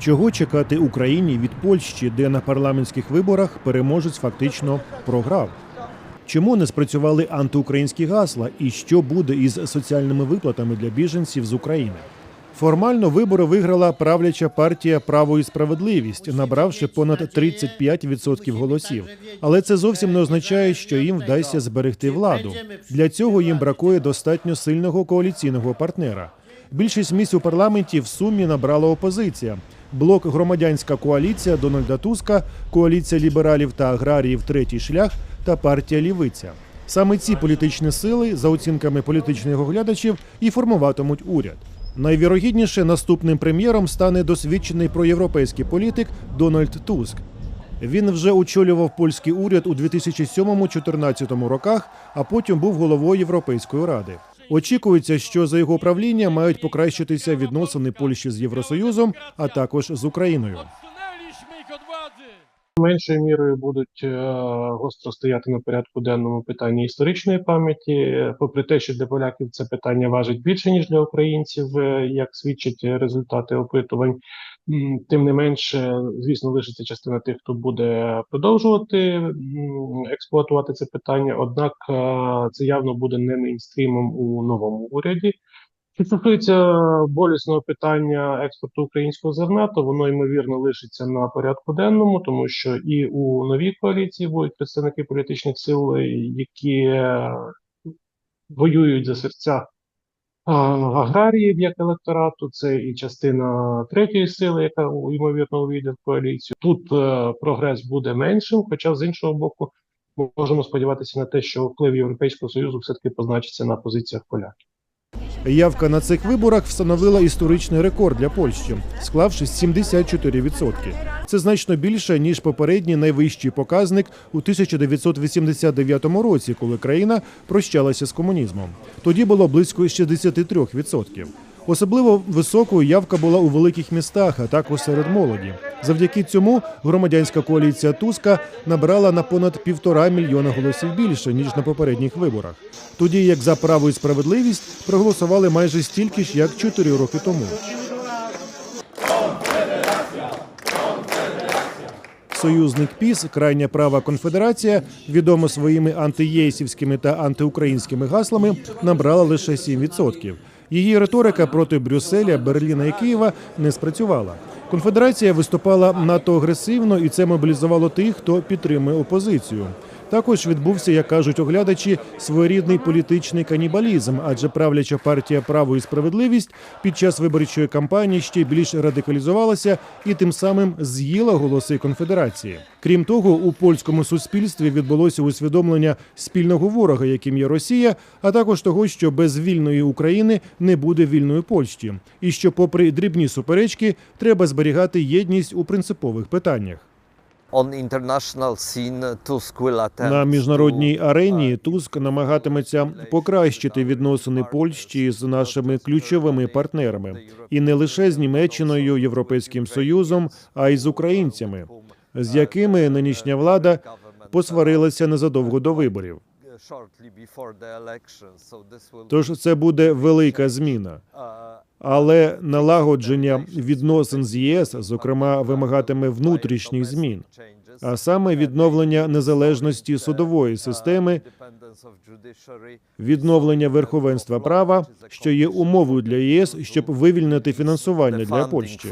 Чого чекати Україні від Польщі, де на парламентських виборах переможець фактично програв? Чому не спрацювали антиукраїнські гасла і що буде із соціальними виплатами для біженців з України? Формально вибори виграла правляча партія Право і справедливість, набравши понад 35% голосів. Але це зовсім не означає, що їм вдасться зберегти владу. Для цього їм бракує достатньо сильного коаліційного партнера. Більшість місць у парламенті в сумі набрала опозиція. Блок громадянська коаліція Дональда Туска, коаліція лібералів та аграріїв Третій шлях та партія Лівиця. Саме ці політичні сили, за оцінками політичних оглядачів, і формуватимуть уряд. Найвірогідніше наступним прем'єром стане досвідчений проєвропейський політик Дональд Туск. Він вже очолював польський уряд у 2007-2014 роках, а потім був головою Європейської ради. Очікується, що за його правління мають покращитися відносини Польщі з Євросоюзом, а також з Україною. Меншою мірою будуть е, гостро стояти на порядку денному питання історичної пам'яті, попри те, що для поляків це питання важить більше ніж для українців, е, як свідчать результати опитувань. Тим не менше, звісно, лишиться частина тих, хто буде продовжувати експлуатувати це питання. Однак е, це явно буде не мейнстрімом у новому уряді. Що стосується болісного питання експорту українського зерна, то воно ймовірно лишиться на порядку денному, тому що і у новій коаліції будуть представники політичних сил, які е, воюють за серця аграріїв як електорату. Це і частина третьої сили, яка ймовірно увійде в коаліцію. Тут е, прогрес буде меншим, хоча з іншого боку, ми можемо сподіватися на те, що вплив Європейського союзу все таки позначиться на позиціях поляків. Явка на цих виборах встановила історичний рекорд для Польщі, склавши 74%. Це значно більше ніж попередній найвищий показник у 1989 році, коли країна прощалася з комунізмом. Тоді було близько 63%. Особливо високою явка була у великих містах, а також серед молоді. Завдяки цьому громадянська коаліція Туска набрала на понад півтора мільйона голосів більше ніж на попередніх виборах. Тоді як за право і справедливість проголосували майже стільки ж, як чотири роки тому. Союзник ПІС, крайня права конфедерація, відома своїми антиєйсівськими та антиукраїнськими гаслами, набрала лише 7%. Її риторика проти Брюсселя, Берліна і Києва не спрацювала. Конфедерація виступала надто агресивно, і це мобілізувало тих, хто підтримує опозицію. Також відбувся, як кажуть оглядачі, своєрідний політичний канібалізм, адже правляча партія Право і справедливість під час виборчої кампанії ще більш радикалізувалася і тим самим з'їла голоси конфедерації. Крім того, у польському суспільстві відбулося усвідомлення спільного ворога, яким є Росія, а також того, що без вільної України не буде вільної Польщі, і що, попри дрібні суперечки, треба зберігати єдність у принципових питаннях. На міжнародній арені Туск намагатиметься покращити відносини Польщі з нашими ключовими партнерами, і не лише з Німеччиною, Європейським Союзом, а й з українцями, з якими нинішня влада посварилася незадовго до виборів. Тож це буде велика зміна. uh, Але налагодження відносин з ЄС, зокрема, вимагатиме внутрішніх змін, а саме відновлення незалежності судової системи, відновлення верховенства права, що є умовою для ЄС, щоб вивільнити фінансування для Польщі.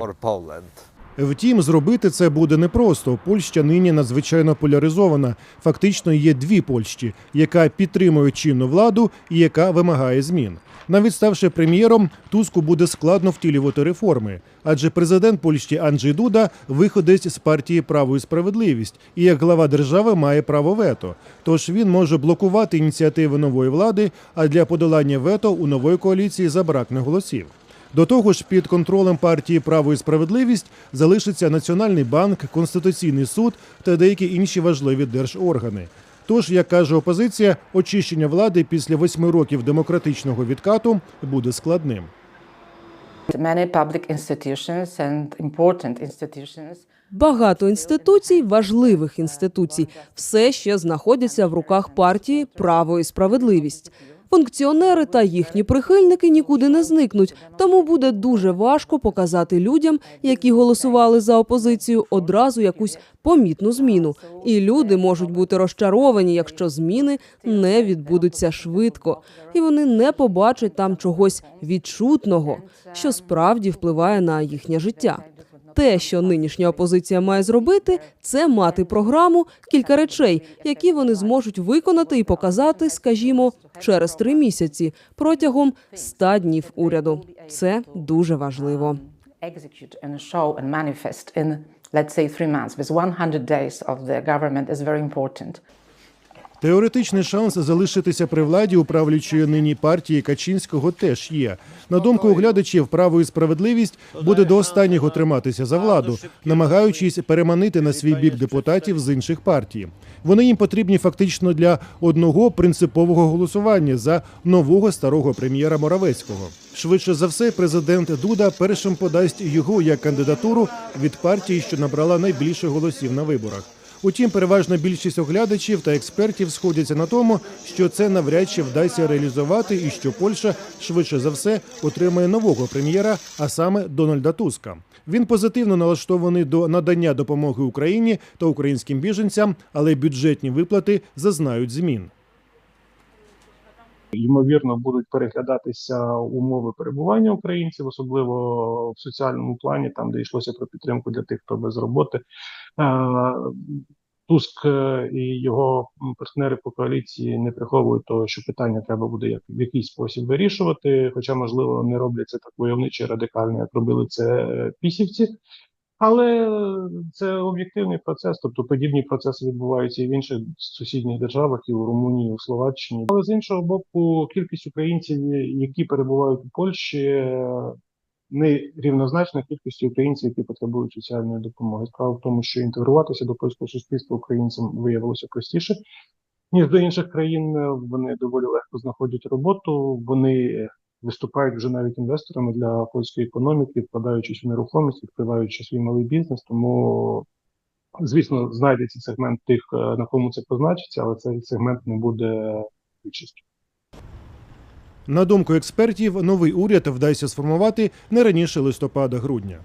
Втім, зробити це буде непросто. Польща нині надзвичайно поляризована. Фактично є дві Польщі, яка підтримує чинну владу і яка вимагає змін. Навіть ставши прем'єром, Туску буде складно втілювати реформи, адже президент Польщі Анджей Дуда виходить з партії Право і справедливість, і як глава держави має право вето. Тож він може блокувати ініціативи нової влади, а для подолання вето у нової коаліції забракне голосів. До того ж, під контролем партії Право і справедливість залишиться Національний банк, Конституційний суд та деякі інші важливі держоргани. Тож, як каже опозиція, очищення влади після восьми років демократичного відкату буде складним. Багато інституцій, важливих інституцій, все ще знаходяться в руках партії Право і справедливість. Функціонери та їхні прихильники нікуди не зникнуть, тому буде дуже важко показати людям, які голосували за опозицію, одразу якусь помітну зміну. І люди можуть бути розчаровані, якщо зміни не відбудуться швидко, і вони не побачать там чогось відчутного, що справді впливає на їхнє життя. Те, що нинішня опозиція має зробити, це мати програму, кілька речей, які вони зможуть виконати і показати, скажімо, через три місяці протягом 100 днів уряду. Це дуже важливо. Let's say, three months. With 100 days of the government is very important. Теоретичний шанс залишитися при владі у правлячої нині партії Качинського теж є. На думку оглядачів, право і справедливість буде до останнього триматися за владу, намагаючись переманити на свій бік депутатів з інших партій. Вони їм потрібні фактично для одного принципового голосування за нового старого прем'єра Моравецького. Швидше за все, президент Дуда першим подасть його як кандидатуру від партії, що набрала найбільше голосів на виборах. Утім, переважна більшість оглядачів та експертів сходяться на тому, що це навряд чи вдасться реалізувати, і що Польща швидше за все отримає нового прем'єра, а саме Дональда Туска. Він позитивно налаштований до надання допомоги Україні та українським біженцям, але бюджетні виплати зазнають змін. Ймовірно, будуть переглядатися умови перебування українців, особливо в соціальному плані, там де йшлося про підтримку для тих, хто без роботи. Е, Туск е, і його партнери по коаліції не приховують того, що питання треба буде як в якийсь спосіб вирішувати. Хоча, можливо, не роблять це так войовниче радикально, як робили це е, пісівці. Але це об'єктивний процес, тобто подібні процеси відбуваються і в інших сусідніх державах, і у Румунії, і у Словаччині. Але з іншого боку, кількість українців, які перебувають у Польщі, не рівнозначна кількості українців, які потребують соціальної допомоги. Справа в тому, що інтегруватися до польського суспільства українцям виявилося простіше, ніж до інших країн. Вони доволі легко знаходять роботу. Вони виступають вже навіть інвесторами для польської економіки, вкладаючись в нерухомість, відкриваючи свій малий бізнес. Тому, звісно, знайдеться сегмент тих, е, на кому це позначиться, але цей сегмент не буде більшістю. На думку експертів, новий уряд вдасться сформувати не раніше листопада-грудня.